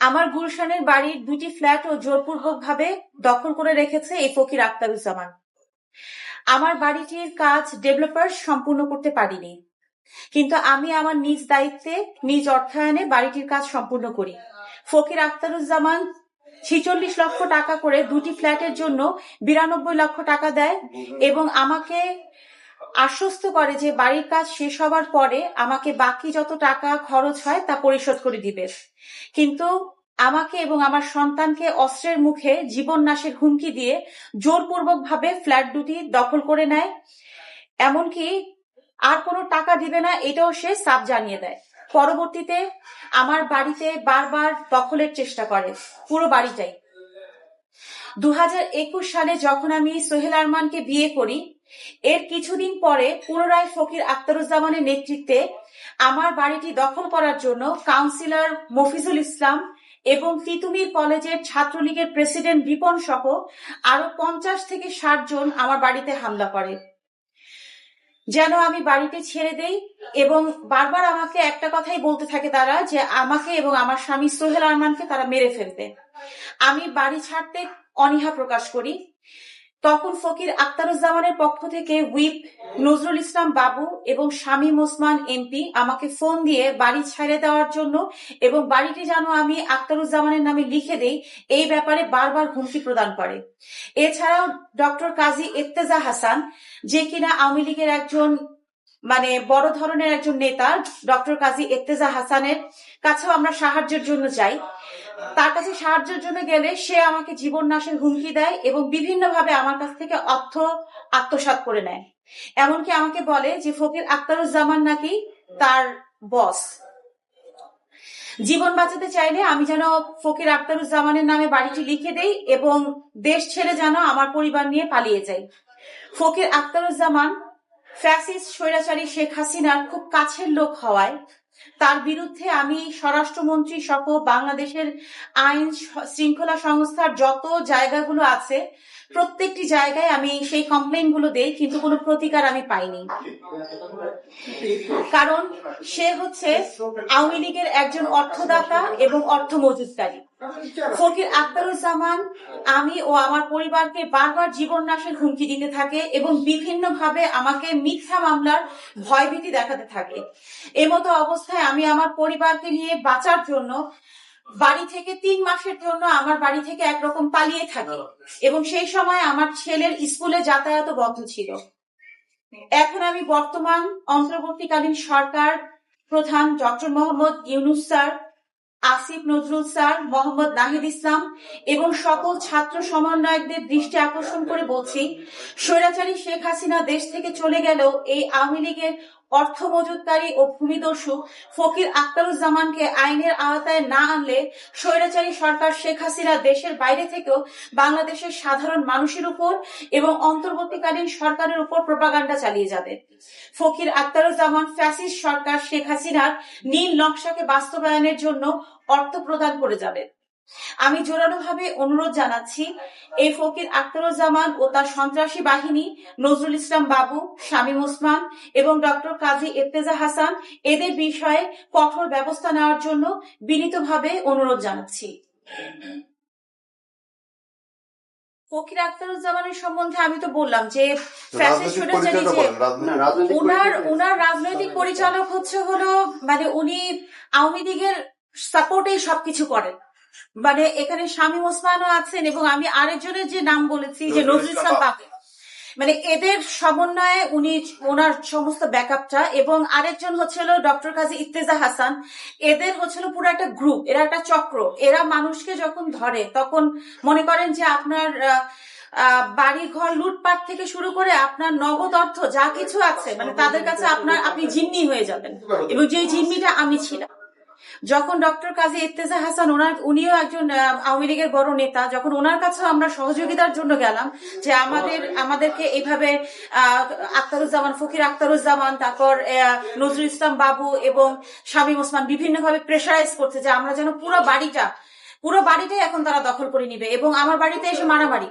আমার গুলশানের বাড়ির দুটি ফ্ল্যাট ও জোরপূর্বক ভাবে দখল করে রেখেছে এই ফকির আক্তারুজ্জামান। আমার বাড়িটির কাজ ডেভেলপার সম্পূর্ণ করতে পারিনি। কিন্তু আমি আমার নিজ দায়িত্বে, নিজ অর্থায়নে বাড়িটির কাজ সম্পূর্ণ করি। ফকির আক্তারুজ্জামান ছিচল্লিশ লক্ষ টাকা করে দুটি ফ্ল্যাটের জন্য বিরানব্বই লক্ষ টাকা দেয় এবং আমাকে আশ্বস্ত করে যে বাড়ির কাজ শেষ হবার পরে আমাকে বাকি যত টাকা খরচ হয় তা পরিশোধ করে দিবে। কিন্তু আমাকে এবং আমার সন্তানকে অস্ত্রের মুখে জীবন নাশের হুমকি দিয়ে জোরপূর্বক ভাবে ফ্ল্যাট দুটি দখল করে নেয়, এমনকি আর কোনো টাকা দিবে না এটাও সে সাপ জানিয়ে দেয়। পরবর্তীতে আমার বাড়িতে বারবার দখলের চেষ্টা করে, পুরো বাড়িটাই। দু হাজার একুশ সালে যখন আমি সোহেল আরমানকে বিয়ে করি এর কিছুদিন পরে পুনরায় ফকির আক্তারুজ্জামানের নেতৃত্বে আমার বাড়িটি দখল করার জন্য কাউন্সিলর মফিজুল ইসলাম এবং তিতুমির কলেজের ছাত্রলীগের প্রেসিডেন্ট বিপন সহ আরও পঞ্চাশ থেকে ষাট জন আমার বাড়িতে হামলা করে। যেন আমি বাড়িতে ছেড়ে দেই এবং বারবার আমাকে একটা কথাই বলতে থাকে তারা যে আমাকে এবং আমার স্বামী সোহেল আরমানকে তারা মেরে ফেলতে আমি বাড়ি ছাড়তে অনীহা প্রকাশ করি। তখন ফকির আক্তারুজ্জামানের পক্ষ থেকে হুইপ, নজরুল ইসলাম বাবু এবং শামীম ওসমান এমপি আমাকে ফোন দিয়ে বাড়ি ছেড়ে দেওয়ার জন্য এবং বাড়িটি যেন আমি আক্তারুজ্জামানের নামে লিখে দেই, এই ব্যাপারে বারবার হুমকি প্রদান করে। এছাড়াও ডক্টর কাজী ইত্তেজা হাসান, যে কিনা আওয়ামী লীগের একজন মানে বড় ধরনের একজন নেতা, ডক্টর কাজী ইত্তেজা হাসানের কাছেও আমরা সাহায্যের জন্য যাই। তার কাছে সাহায্যের জন্য গেলে সে আমাকে জীবন নাশের হুমকি দেয় এবং বিভিন্নভাবে আমার কাছ থেকে অর্থ আত্মসাৎ করে নেয়। এমনকি আমাকে বলে যে, ফকির আক্তারুজ্জামান নাকি তার বস। জীবন বাঁচাতে চাইলে আমি যেন ফকির আক্তারুজ্জামানের নামে বাড়িটি লিখে দেই এবং দেশ ছেড়ে যেন আমার পরিবার নিয়ে পালিয়ে যাই। ফকির আক্তারুজ্জামান ফ্যাসিস্ট, স্বৈরাচারী শেখ হাসিনার খুব কাছের লোক হওয়ায় তার বিরুদ্ধে আমি স্বরাষ্ট্রমন্ত্রী সহ বাংলাদেশের আইন শৃঙ্খলা সংস্থার যত জায়গাগুলো আছে, প্রত্যেকটি জায়গায় আমি সেই কমপ্লেনগুলো দেই, কিন্তু কোনো প্রতিকার আমি পাইনি। কারণ সে হচ্ছে আওয়ামী লীগের একজন অর্থদাতা এবং অর্থ মজুদকারী ফকির আক্তারুজ্জামান আমি ও আমার পরিবারকে বারবার জীবন নাশের হুমকি দিতে থাকে এবং বিভিন্ন ভাবে আমাকে মিথ্যা মামলার ভয়ভীতি দেখাতে থাকে। এমতো অবস্থায় আমি আমার পরিবারকে নিয়ে বাঁচার জন্য, বাড়ি থেকে তিন মাসের জন্য আমার বাড়ি থেকে একরকম পালিয়ে থাকি এবং সেই সময় আমার ছেলের স্কুলে যাতায়াত বন্ধ ছিল। এখন আমি বর্তমান অন্তর্বর্তীকালীন সরকার প্রধান doctor Mohammad Yunus sir Asif Nazrul sir, Mohammad Nahid Islam এবং সকল ছাত্র সমন্বয়কদের দৃষ্টি আকর্ষণ করে বলছি, স্বৈরাচারী শেখ হাসিনা দেশ থেকে চলে গেলেও এই আওয়ামী লীগের অর্থ মজুদকারী ও ভূমিদস্যু ফকির আক্তারুজ্জামানকে আইনের আওতায় না আনলে স্বৈরাচারী সরকার শেখ হাসিনা দেশের বাইরে থেকেও বাংলাদেশের সাধারণ মানুষের উপর এবং অন্তর্বর্তীকালীন সরকারের উপর প্রপাগান্ডা চালিয়ে যাবে। ফকির আক্তারুজ্জামান ফ্যাসিস্ট সরকার শেখ হাসিনার নীল নকশাকে বাস্তবায়নের জন্য অর্থ প্রদান করে যাবে আমি জোরালোভাবে অনুরোধ জানাচ্ছি এই ফকির আখতারুজ্জামান ও তার সন্ত্রাসী বাহিনী নজরুল ইসলাম বাবু শামীম ওসমান এবং ডক্টর কাজী ইর্তেজা হাসান এদের বিষয়ে কঠোর ব্যবস্থা নেওয়ার জন্য বিনীতভাবে অনুরোধ জানাচ্ছি। ফকির আখতারুজ্জামানের সম্বন্ধে আমি তো বললাম যে ওনার ওনার রাজনৈতিক পরিচালক হচ্ছে হলো মানে উনি আওয়ামী লীগের সাপোর্টেই সবকিছু করেন। মানে এখানে শামীম ওসমানও আছেন এবং আমি আরেকজনের যে নাম বলেছি যে নজরুল ইসলাম বাবু মানে এদের সমন্বয়ে উনি ওনার সমস্ত ব্যাকআপটা এবং আরেকজন হচ্ছিল ডক্টর কাজী ইত্তেজা হাসান। এদের হচ্ছিল পুরো একটা গ্রুপ এরা একটা চক্র। এরা মানুষকে যখন ধরে তখন মনে করেন যে আপনার বাড়ি ঘর লুটপাট থেকে শুরু করে আপনার নগদ অর্থ যা কিছু আছে মানে তাদের কাছে আপনার আপনি জিম্মি হয়ে যাবেন। এবং যে জিম্মিটা আমি ছিলাম। যখন ডক্টর কাজী ইত্তেজা হাসান ওনার উনিও একজন আওয়ামী লীগের বড় নেতা যখন ওনার কাছেও আমরা সহযোগিতার জন্য গেলাম যে আমাদের আমাদেরকে এইভাবে আহ, আখতারুজ্জামান ফকির আখতারুজ্জামান তারপর নজরুল ইসলাম বাবু এবং শামীম ওসমান বিভিন্নভাবে প্রেশারাইজ করছে যে আমরা যেন পুরো বাড়িটা পুরো বাড়িটাই এখন তারা দখল করে নিবে এবং আমার বাড়িতে এসে মারামারি।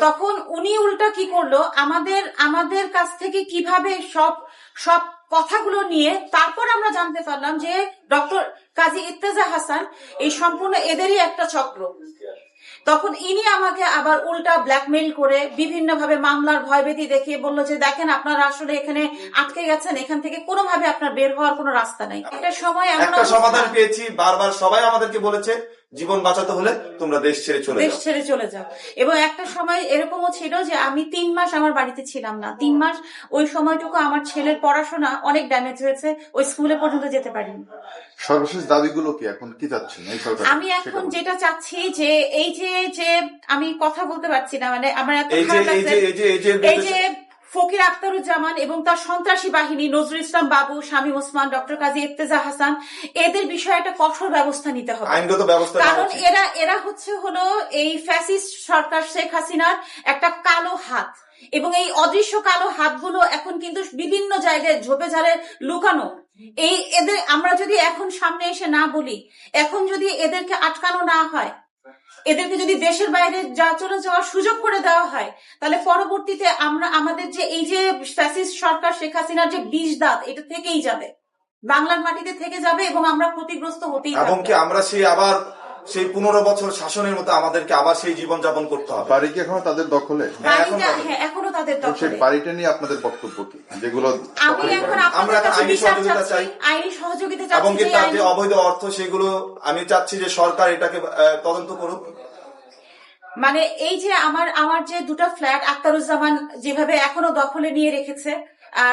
তখন উনি উল্টা কি করল? আমাদের আমাদের কাছ থেকে কীভাবে সব সব কথাগুলো নিয়ে তারপর আমরা জানতে পারলাম যে ডক্টর কাজী ইত্তেজা হাসান এই সম্পূর্ণ এদেরই একটা চক্র। তখন ইনি আমাকে আবার উল্টা ব্ল্যাকমেইল করে বিভিন্ন ভাবে মামলার ভয়ভীতি দেখিয়ে বলল যে দেখেন আপনারা আসলে এখানে আটকে গেছেন এখান থেকে কোনো ভাবে আপনার বের হওয়ার কোনো রাস্তা নাই। একটা সময় একটা সমাধান পেয়েছি বারবার সবাই আমাদেরকে বলেছে জীবন বাঁচাতে হলে তোমরা দেশ ছেড়ে চলে দেশ ছেড়ে চলে যাও। এবং একটা সময় এরকমও ছিল যে আমি তিন মাস আমার বাড়িতে ছিলাম না। তিন মাস ওই সময়টুকু আমার ছেলের পড়াশোনা অনেক ড্যামেজ হয়েছে ওই স্কুলে পর্যন্ত যেতে পারিনি। সর্বশেষ দাবিগুলো কি এখন? কি চাচ্ছেন আমি এখন যেটা চাচ্ছি যে এই যে যে আমি কথা বলতে পারছি না মানে আমার এত খারাপ লাগছে। এই যে এই যে ফকির আখতারুজ্জামান এবং তার সন্ত্রাসী বাহিনী নজরুল ইসলাম বাবু শামীম ওসমান ডক্টর কাজী ইর্তেজা হাসান এদের বিষয়ে একটা কঠোর ব্যবস্থা নিতে হবে। আইনগত ব্যবস্থা কারণ এরা এরা হচ্ছে হলো এই ফ্যাসিস্ট সরকার শেখ হাসিনার একটা কালো হাত। এবং এই অদৃশ্য কালো হাতগুলো এখন কিন্তু বিভিন্ন জায়গায় ঝোপে ঝাড়ে লুকানো। এই এদের আমরা যদি এখন সামনে এসে না বলি এখন যদি এদেরকে আটকানো না হয় এদেরকে যদি দেশের বাইরে যা চলে যাওয়ার সুযোগ করে দেওয়া হয় তাহলে পরবর্তীতে আমরা আমাদের যে এই যে ফ্যাসিস্ট সরকার শেখ হাসিনার যে বিষ দাঁত এটা থেকেই যাবে। বাংলার মাটিতে থেকে যাবে এবং আমরা ক্ষতিগ্রস্ত হতেই এবং কি আমরা সেই আবার সেই পনেরো বছর শাসনের মতো আমাদেরকে আবার সেই জীবন যাপন করতে হবে। বাড়ি কি এখনও তাদের দখলে? হ্যাঁ, এখন দখলে। হ্যাঁ এখনও তাদের এবং সেই দখলে। বাড়িটা নিয়ে আপনাদের বক্তব্য কি? যেগুলো আমি এখন আমরা আপনাদের এখন কাছে আইনি সহযোগিতা চাই। আইনি সহযোগিতা এবং চাচ্ছি যে তার যে অবৈধ অর্থ সেগুলো আমি চাচ্ছি যে সরকার এটাকে তদন্ত করুক। মানে এই যে আমার আমার যে দুটো ফ্ল্যাট আক্তারুজ্জামান যেভাবে এখনও দখলে নিয়ে রেখেছে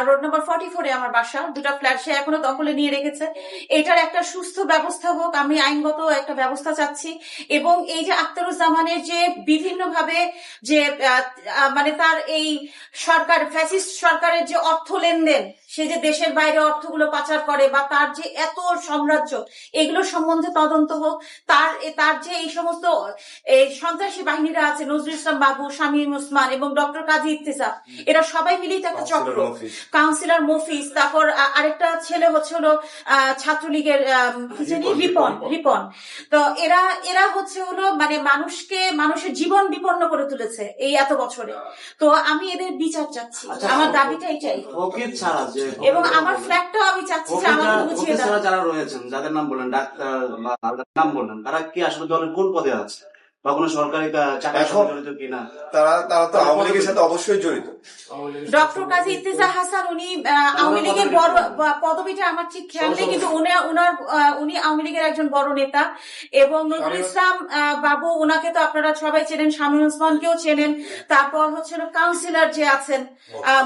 রোড নম্বর ফর্টি ফোরে আমার বাসা, দুটা ফ্ল্যাট সে এখনও দখলে নিয়ে রেখেছে। এটার একটা সুস্থ ব্যবস্থা হোক, আমি আইনগত একটা ব্যবস্থা চাচ্ছি। এবং এই যে আখতারুজ্জামানের যে বিভিন্ন ভাবে যে মানে তার এই সরকার ফ্যাসিস্ট সরকারের যে অর্থ লেনদেন সে যে দেশের বাইরে অর্থগুলো পাচার করে বা তার যে এত সাম্রাজ্য এগুলো সম্বন্ধে তদন্ত হোক তার তার যে এই সমস্ত সন্ত্রাসী বাহিনীরা আছে নজরুল ইসলাম বাবু শামীম ওসমান এবং ডক্টর কাজী ইত্তেসা এরা সবাই মিলেই তো একটা চক্র। কাউন্সিলর মফিজ তারপর আরেকটা ছেলে হচ্ছে হলো ছাত্রলীগের রিপন রিপন। তো এরা এরা হচ্ছে হলো মানে মানুষকে মানুষের জীবন বিপন্ন করে তুলেছে এই এত বছরে। তো আমি এদের বিচার চাচ্ছি। আচ্ছা, আমার দাবিটা এটাই। ফকির ছাড়া যে এবং আমার ফ্ল্যাটটাও আমি চাচ্ছি যে আমাকে বুঝিয়ে দাও। যারা রয়েছেন যাদের নাম বললেন ডাক্তার বা নাম বললেন তারা কি আসলে দলের কোন পদে আছে? বা কোনো সরকারি জড়িত কিনা? তারা তারা তো আওয়ামী লীগের সাথে অবশ্যই জড়িত। ডক্টর কাজী ইত্তেজা হাসান উনি আওয়ামী লীগের বড় পদবিটা আমার ঠিক খেয়াল নেই কিন্তু উনি উনার উনি আওয়ামী লীগের একজন বড় নেতা। এবং নজরুল ইসলাম আহ, বাবু ওনাকে তো আপনারা সবাই চেনেন শামীম ওসমানকেও চেনেন। তারপর হচ্ছে কাউন্সিলর যে আছেন আহ,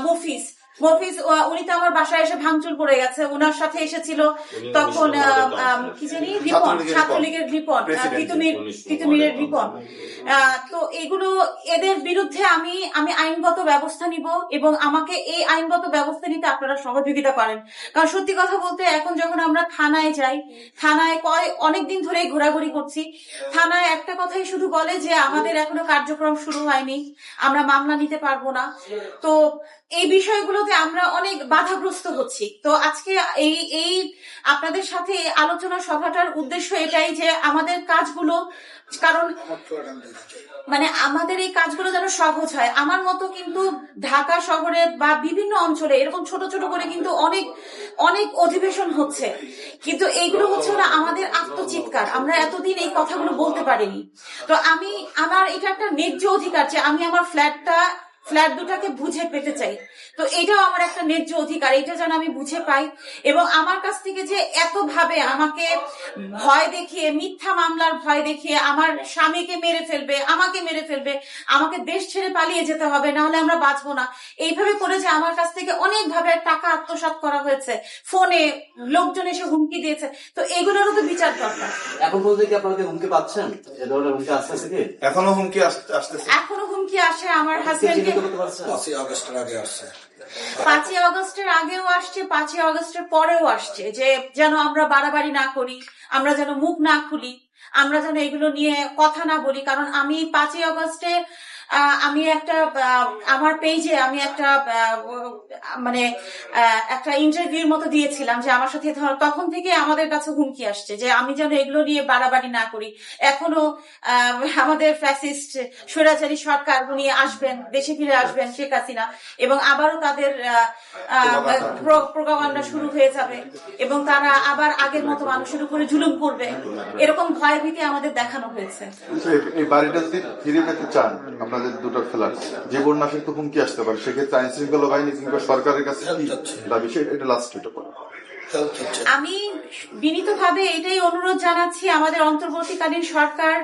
মফিজ উনি তো আমার বাসায় এসে ভাঙচুর করে গেছে। ওনার সাথে এসেছিল তখন কি জানি রিপন ছাত্রলীগের রিপন। তিতুমির তিতুমিরের রিপন। তো এগুলো এদের বিরুদ্ধে আমি আমি আইনগত ব্যবস্থা নিব এবং আমাকে এই আইনগত ব্যবস্থা নিতে আপনারা সহযোগিতা করেন। কারণ সত্যি কথা বলতে এখন যখন আমরা থানায় যাই, থানায় কয় অনেকদিন ধরেই ঘোরাঘুরি করছি। থানায় একটা কথাই শুধু বলে যে আমাদের এখনও কার্যক্রম শুরু হয়নি, আমরা মামলা নিতে পারব না। তো এই বিষয়গুলোতে আমরা অনেক বাধাগ্রস্ত হচ্ছি। তো আজকে এই এই আপনাদের সাথে আলোচনা সভাটার উদ্দেশ্য এটাই যে আমাদের কাজগুলো, কারণ মানে আমাদের এই কাজগুলো যেন সহজ হয়। আমার মতো কিন্তু ঢাকা শহরে বা বিভিন্ন অঞ্চলে এরকম ছোট ছোট করে কিন্তু অনেক অনেক অধিবেশন হচ্ছে। কিন্তু এইগুলো হচ্ছে না আমাদের আত্মচিৎকার। আমরা এতদিন এই কথাগুলো বলতে পারিনি। তো আমি, আমার এটা একটা ন্যায্য অধিকার যে আমি আমার ফ্ল্যাটটা ফ্ল্যাট দুটাকে বুঝে পেতে চাই। তো এটাও আমার একটা ন্যায্য অধিকার এটা যেন আমি বুঝে পাই। এবং আমার কাছ থেকে যে এত ভাবে আমাকে ভয় দেখিয়ে মিথ্যা মামলার ভয় দেখিয়ে আমার স্বামীকে মেরে ফেলবে আমাকে মেরে ফেলবে আমাকে দেশ ছেড়ে পালিয়ে যেতে হবে না হলে আমরা বাঁচবো না। এইভাবে করে যে আমার কাছ থেকে অনেক ভাবে টাকা আত্মসাৎ করা হয়েছে। ফোনে লোকজন এসে হুমকি দিয়েছে। তো এগুলোরও তো বিচার দরকার। এখন পর্যন্ত কি আপনারা কি হুমকি পাচ্ছেন? এ ধরনের হুমকি আসতে আছে কি? এখনও হুমকি আসতেছে। এখনও হুমকি আসে আমার কি হাজবেন্ডকে পাঁচই আগস্টের আগে আসছে। পাঁচই আগস্টের আগেও আসছে পাঁচই আগস্টের পরেও আসছে যে যেন আমরা বাড়াবাড়ি না করি আমরা যেন মুখ না খুলি আমরা যেন এগুলো নিয়ে কথা না বলি কারণ আমি পাঁচই অগস্টে আহ, আমি একটা আমার পেজে আমি একটা মানে একটা ইন্টারভিউর মতো দিয়েছিলাম যে আমার সাথে ধর তখন থেকে আমাদের কাছে হুমকি আসছে যে আমি যেন এগুলো নিয়ে বাড়াবাড়ি না করি। এখনও আমাদের ফ্যাসিস্ট স্বৈরাচারী সরকার উনি আসবেন, দেশে ফিরে আসবেন শেখ হাসিনা এবং আবারও তাদের প্রোগ্রামান্ডা শুরু হয়ে যাবে এবং তারা আবার আগের মতো মানুষের উপরে জুলুম করবে। এরকম ভয়ভীতি আমাদের দেখানো হয়েছে। এই- বাড়িটা যদি ফিরে পেতে চান আপনাদের দুটো ফ্ল্যাট। জীবন নাশের তো হুমকি আসতে পারে, সেক্ষেত্রে আইন শৃঙ্খলা বাহিনী কিংবা সরকারের কাছে কি দাবি? এটা লাস্ট এটা আমি বিনীতভাবে এটাই অনুরোধ জানাচ্ছি আমাদের অন্তর্বর্তীকালীন সরকার